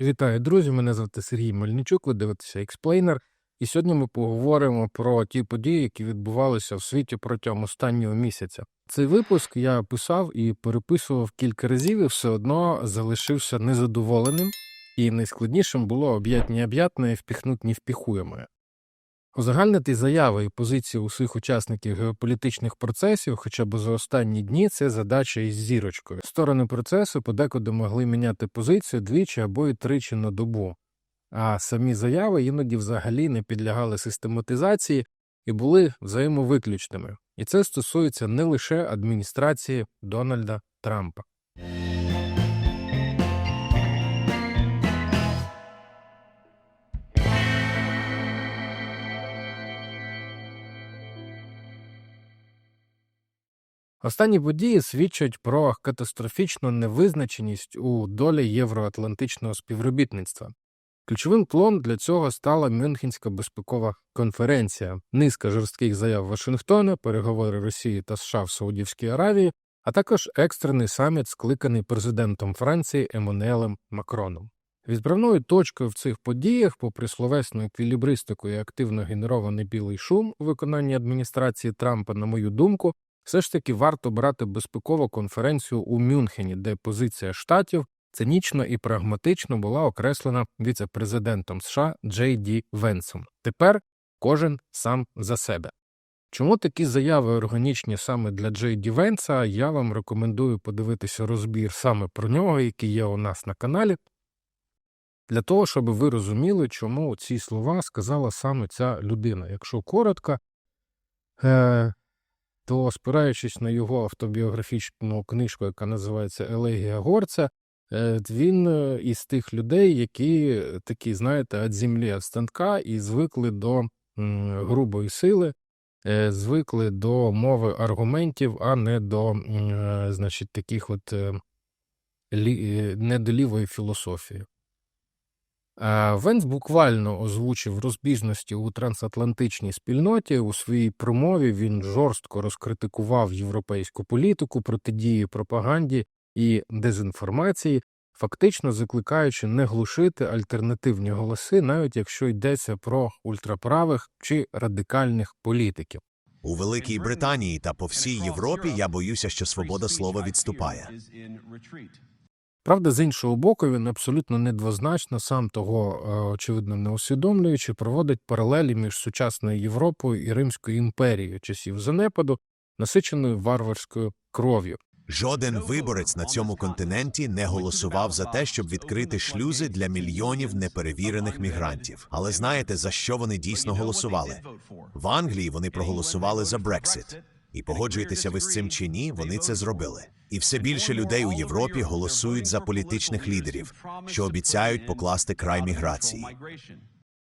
Вітаю, друзі! Мене звати Сергій Мельничук, ви дивитеся Експлейнер, І сьогодні ми поговоримо про ті події, які відбувалися в світі протягом останнього місяця. Цей випуск я писав і переписував кілька разів, і все одно залишився незадоволеним, і найскладнішим було об'ять необ'ятне впіхнуть невпіхуєме. Узагальнити заяви і позиції усіх учасників геополітичних процесів, хоча б за останні дні, це задача із зірочкою. Сторони процесу подекуди могли міняти позицію двічі або й тричі на добу, а самі заяви іноді взагалі не підлягали систематизації і були взаємовиключними. І це стосується не лише адміністрації Дональда Трампа. Останні події свідчать про катастрофічну невизначеність у долі євроатлантичного співробітництва. Ключовим тлом для цього стала Мюнхенська безпекова конференція, низка жорстких заяв Вашингтона, переговори Росії та США в Саудівській Аравії, а також екстрений саміт, скликаний президентом Франції Еммануелем Макроном. Відправною точкою в цих подіях, попри словесну еквілібристику і активно генерований білий шум у виконанні адміністрації Трампа, на мою думку, все ж таки варто брати безпекову конференцію у Мюнхені, де позиція штатів цинічно і прагматично була окреслена віце-президентом США Джей Ді Венсом. Тепер кожен сам за себе. Чому такі заяви органічні саме для Джей Ді Венса? Я вам рекомендую подивитися розбір саме про нього, який є у нас на каналі, для того, щоб ви розуміли, чому ці слова сказала саме ця людина. Якщо коротко, е- то спираючись на його автобіографічну книжку, яка називається Елегія Горця, е, він е, із тих людей, які такі, знаєте, від землі станка і звикли до грубої сили, е, звикли до мови аргументів, а не до, е, значить, таких от е, е, не до лівої філософії. Е, Венс буквально озвучив розбіжності у трансатлантичній спільноті. У своїй промові він жорстко розкритикував європейську політику протидії пропаганді і дезінформації, фактично закликаючи не глушити альтернативні голоси, навіть якщо йдеться про ультраправих чи радикальних політиків. У Великій Британії та по всій Європі я боюся, що свобода слова відступає. Правда, з іншого боку, він абсолютно недвозначно, сам того е, очевидно не усвідомлюючи, проводить паралелі між сучасною Європою і Римською імперією часів занепаду, насиченою варварською кров'ю. Жоден виборець на цьому континенті не голосував за те, щоб відкрити шлюзи для мільйонів неперевірених мігрантів. Але знаєте, за що вони дійсно голосували? В Англії вони проголосували за Брексит. І погоджуєтеся ви з цим чи ні, вони це зробили. І все більше людей у Європі голосують за політичних лідерів, що обіцяють покласти край міграції.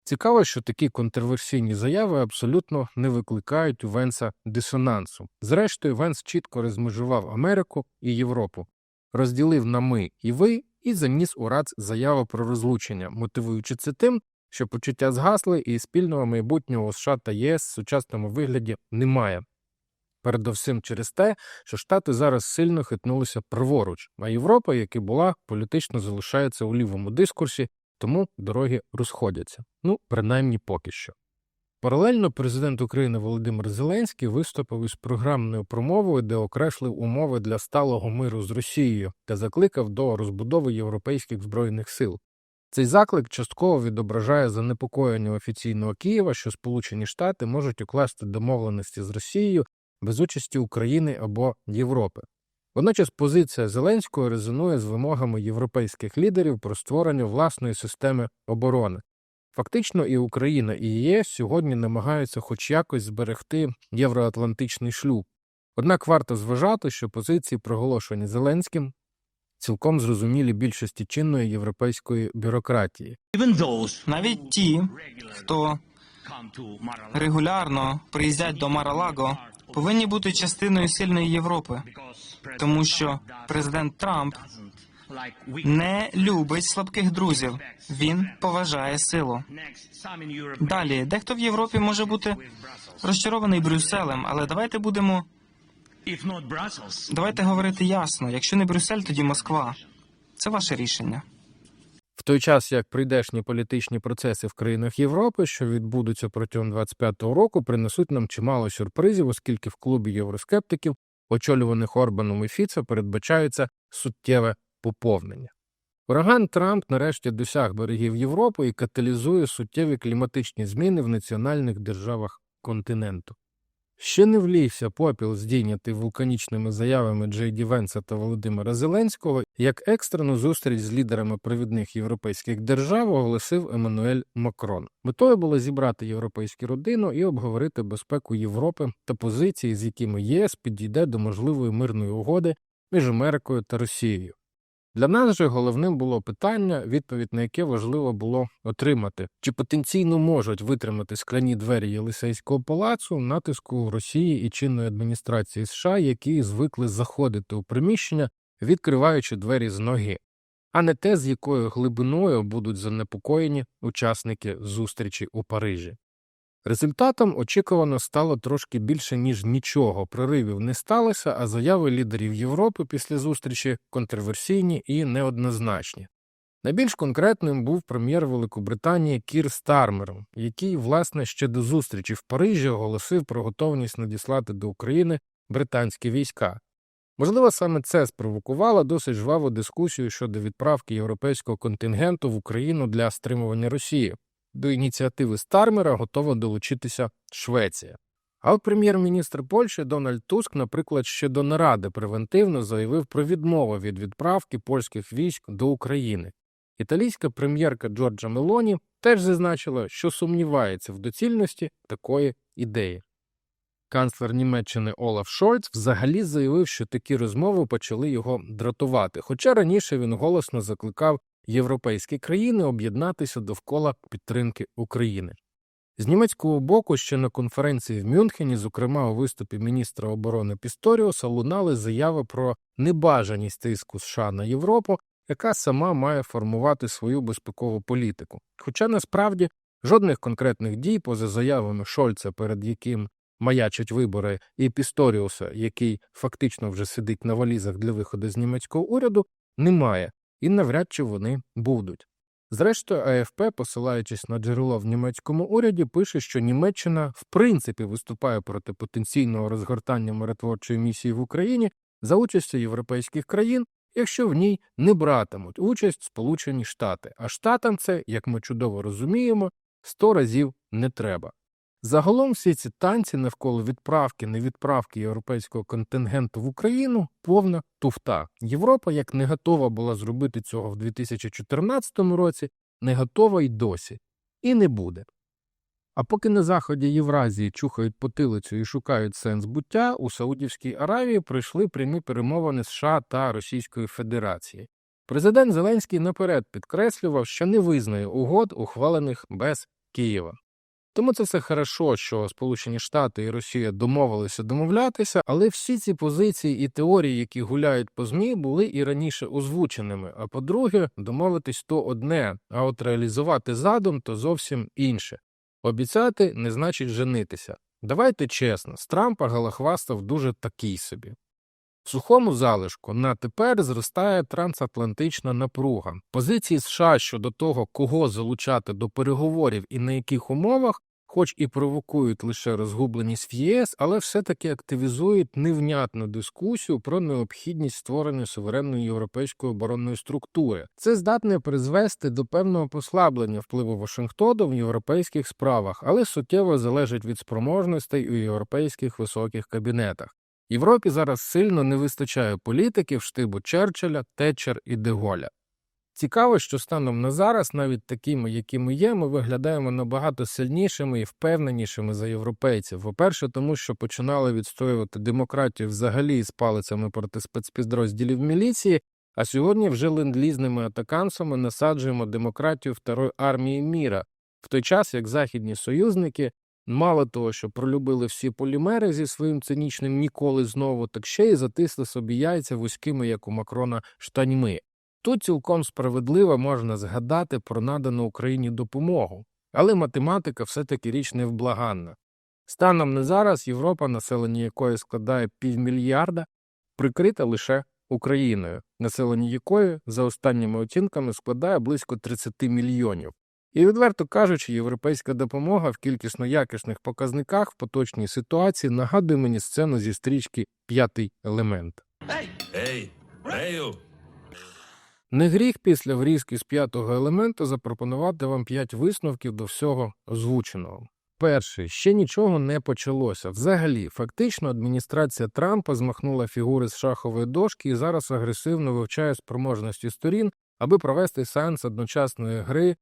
Цікаво, що такі контроверсійні заяви абсолютно не викликають у Венса дисонансу. Зрештою, Венс чітко розмежував Америку і Європу, розділив на ми і ви і заніс у РАЦ заяву про розлучення, мотивуючи це тим, що почуття згасли і спільного майбутнього США та ЄС в сучасному вигляді немає. Передовсім через те, що Штати зараз сильно хитнулися праворуч, а Європа, як і була, політично залишається у лівому дискурсі, тому дороги розходяться. Ну, принаймні поки що. Паралельно президент України Володимир Зеленський виступив із програмною промовою, де окреслив умови для сталого миру з Росією та закликав до розбудови європейських збройних сил. Цей заклик частково відображає занепокоєння офіційного Києва, що Сполучені Штати можуть укласти домовленості з Росією без участі України або Європи. Водночас позиція Зеленського резонує з вимогами європейських лідерів про створення власної системи оборони. Фактично, і Україна, і ЄС сьогодні намагаються хоч якось зберегти євроатлантичний шлюб. Однак варто зважати, що позиції, проголошені Зеленським, цілком зрозумілі більшості чинної європейської бюрократії. Навіть ті, хто регулярно приїздять до Маралаго, повинні бути частиною сильної Європи, тому що президент Трамп не любить слабких друзів. Він поважає силу. Далі, дехто в Європі може бути розчарований Брюсселем, але давайте будемо давайте говорити ясно. Якщо не Брюссель, тоді Москва. Це ваше рішення. В той час як прийдешні політичні процеси в країнах Європи, що відбудуться протягом 25-го року, принесуть нам чимало сюрпризів, оскільки в клубі євроскептиків, очолюваних Орбаном і Фіцо, передбачається суттєве поповнення. Ураган Трамп нарешті досяг берегів Європи і каталізує суттєві кліматичні зміни в національних державах континенту. Ще не влівся попіл, здійнятий вулканічними заявами Джей Ді Венса та Володимира Зеленського, як екстрену зустріч з лідерами провідних європейських держав оголосив Еммануель Макрон. Метою було зібрати європейську родину і обговорити безпеку Європи та позиції, з якими ЄС підійде до можливої мирної угоди між Америкою та Росією. Для нас же головним було питання, відповідь на яке важливо було отримати, чи потенційно можуть витримати скляні двері Єлисейського палацу натиску Росії і чинної адміністрації США, які звикли заходити у приміщення, відкриваючи двері з ноги, а не те, з якою глибиною будуть занепокоєні учасники зустрічі у Парижі. Результатом очікувано стало трошки більше, ніж нічого. Проривів не сталося, а заяви лідерів Європи після зустрічі контроверсійні і неоднозначні. Найбільш конкретним був прем'єр Великобританії Кір Стармер, який, власне, ще до зустрічі в Парижі оголосив про готовність надіслати до України британські війська. Можливо, саме це спровокувало досить жваву дискусію щодо відправки європейського контингенту в Україну для стримування Росії. До ініціативи Стармера готова долучитися Швеція. А от прем'єр-міністр Польщі Дональд Туск, наприклад, ще до наради превентивно заявив про відмову від відправки польських військ до України. Італійська прем'єрка Джорджа Мелоні теж зазначила, що сумнівається в доцільності такої ідеї. Канцлер Німеччини Олаф Шольц взагалі заявив, що такі розмови почали його дратувати, хоча раніше він голосно закликав європейські країни об'єднатися довкола підтримки України. З німецького боку ще на конференції в Мюнхені, зокрема у виступі міністра оборони Пісторіуса, лунали заяви про небажаність тиску США на Європу, яка сама має формувати свою безпекову політику. Хоча насправді жодних конкретних дій, поза заявами Шольца, перед яким маячать вибори, і Пісторіуса, який фактично вже сидить на валізах для виходу з німецького уряду, немає і навряд чи вони будуть. Зрештою, АФП, посилаючись на джерело в німецькому уряді, пише, що Німеччина в принципі виступає проти потенційного розгортання миротворчої місії в Україні за участю європейських країн, якщо в ній не братимуть участь Сполучені Штати. А штатам це, як ми чудово розуміємо, сто разів не треба. Загалом всі ці танці навколо відправки невідправки європейського контингенту в Україну повна туфта. Європа як не готова була зробити цього в 2014 році, не готова й досі, і не буде. А поки на заході Євразії чухають потилицю і шукають сенс буття, у Саудівській Аравії пройшли прямі перемовини США та Російської Федерації. Президент Зеленський наперед підкреслював, що не визнає угод, ухвалених без Києва. Тому це все хорошо, що Сполучені Штати і Росія домовилися домовлятися, але всі ці позиції і теорії, які гуляють по змі, були і раніше озвученими. А по-друге, домовитись то одне, а от реалізувати задум то зовсім інше. Обіцяти не значить женитися. Давайте чесно, з Трампа Галахвастав дуже такий собі. В сухому залишку на тепер зростає трансатлантична напруга. Позиції США щодо того, кого залучати до переговорів і на яких умовах, хоч і провокують лише розгубленість в ЄС, але все-таки активізують невнятну дискусію про необхідність створення суверенної європейської оборонної структури. Це здатне призвести до певного послаблення впливу Вашингтону в європейських справах, але суттєво залежить від спроможностей у європейських високих кабінетах. Європі зараз сильно не вистачає політиків штибу Черчилля, Тетчер і Деголя. Цікаво, що станом на зараз, навіть такими, якими є, ми виглядаємо набагато сильнішими і впевненішими за європейців. По-перше, тому що починали відстоювати демократію взагалі з палицями проти спецпідрозділів міліції, а сьогодні вже ленд-лізними атакансами насаджуємо демократію Второї армії міра, в той час як західні союзники Мало того, що пролюбили всі полімери зі своїм цинічним ніколи знову, так ще й затисли собі яйця вузькими, як у Макрона, штаньми. Тут цілком справедливо можна згадати про надану Україні допомогу, але математика все-таки річ невблаганна. Станом на зараз Європа, населення якої складає півмільярда, прикрита лише Україною, населення якої за останніми оцінками складає близько 30 мільйонів. І відверто кажучи, європейська допомога в кількісно якісних показниках в поточній ситуації нагадує мені сцену зі стрічки П'ятий елемент. Ей, Рею! Не гріх після врізки з п'ятого елементу запропонувати вам п'ять висновків до всього озвученого. Перший ще нічого не почалося. Взагалі, фактично, адміністрація Трампа змахнула фігури з шахової дошки і зараз агресивно вивчає спроможності сторін, аби провести сеанс одночасної гри,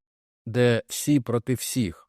де всі проти всіх.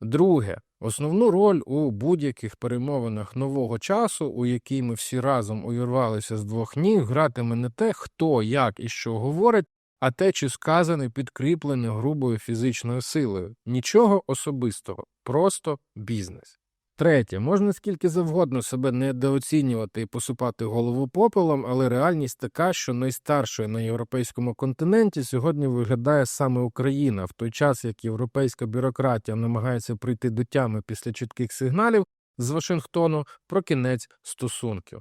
Друге, основну роль у будь-яких перемовинах нового часу, у якій ми всі разом увірвалися з двох ніг, гратиме не те, хто, як і що говорить, а те, чи сказане підкріплене грубою фізичною силою. Нічого особистого, просто бізнес. Третє, можна скільки завгодно себе недооцінювати і посипати голову попелом, але реальність така, що найстаршою на європейському континенті сьогодні виглядає саме Україна, в той час як європейська бюрократія намагається прийти до тями після чітких сигналів з Вашингтону про кінець стосунків.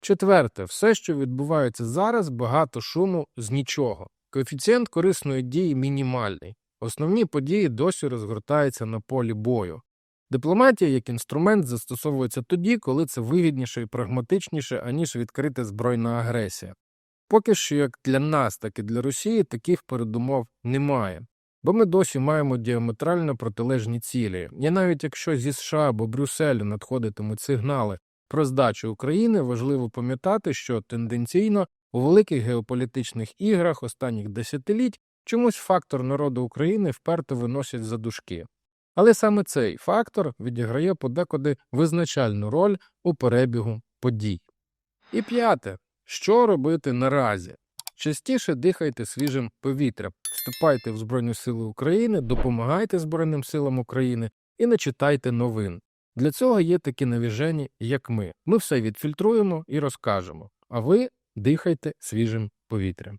Четверте, все, що відбувається зараз, багато шуму з нічого. Коефіцієнт корисної дії мінімальний. Основні події досі розгортаються на полі бою. Дипломатія як інструмент застосовується тоді, коли це вигідніше і прагматичніше, аніж відкрита збройна агресія. Поки що як для нас, так і для Росії таких передумов немає, бо ми досі маємо діаметрально протилежні цілі. І навіть якщо зі США або Брюсселю надходитимуть сигнали про здачу України, важливо пам'ятати, що тенденційно у великих геополітичних іграх останніх десятиліть чомусь фактор народу України вперто виносять за дужки. Але саме цей фактор відіграє подекуди визначальну роль у перебігу подій. І п'яте, що робити наразі? Частіше дихайте свіжим повітрям, вступайте в Збройні Сили України, допомагайте Збройним силам України і не читайте новин. Для цього є такі навіжені, як ми. Ми все відфільтруємо і розкажемо. А ви дихайте свіжим повітрям.